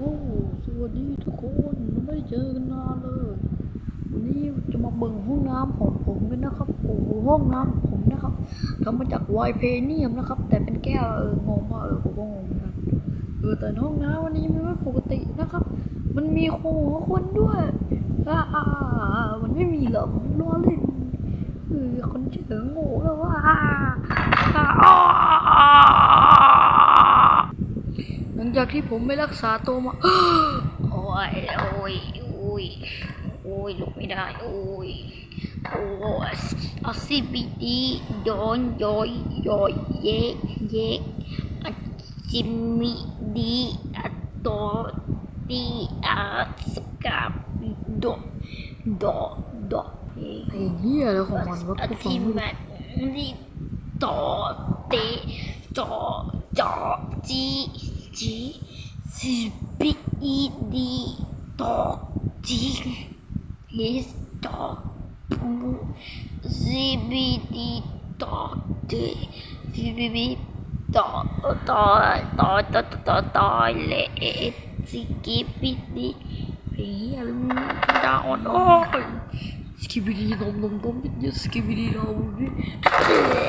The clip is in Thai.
โอ้สวัสดีทุกคนไม่ได้เจอกันนานเลย วันนี้จะมาเบิ่งห้องน้ำของผมกันนะครับ โอ้ห้องน้ำผมนะครับทำมาจากไวเพเนียมนะครับ แต่เป็นแก้วเอองงมากเออผมก็งงเหมือนกันเออแต่ห้องน้ำวันนี้มันไม่ปกตินะครับ มันมีหัวคนด้วยอ่ามันไม่มีหรอกล้อเล่นเออคนเฉยโง่แล้วว่อ่าอ่าอ่าหลัง จากที่ผมไม่รักษาตัวมาโอ้ยโอ้ยโอ้ยโอ้ยลุกไม่ได้ โอ้ยโอ้ยเอาสิบีดีโยนโยยโยยเยกเยกอะจิมมิดีอะโตตีอะสกับโดโดโดเอไอ้เหี้ยอะไรของมันวะอะกูฟัทิงไม่รู้มันดีโตเตโตจอจี จีสิบีดีโตจี His dog ZBD dog ZBD dog dog dog dog dog toilet ZBD ไอ้เหี้ยอะไ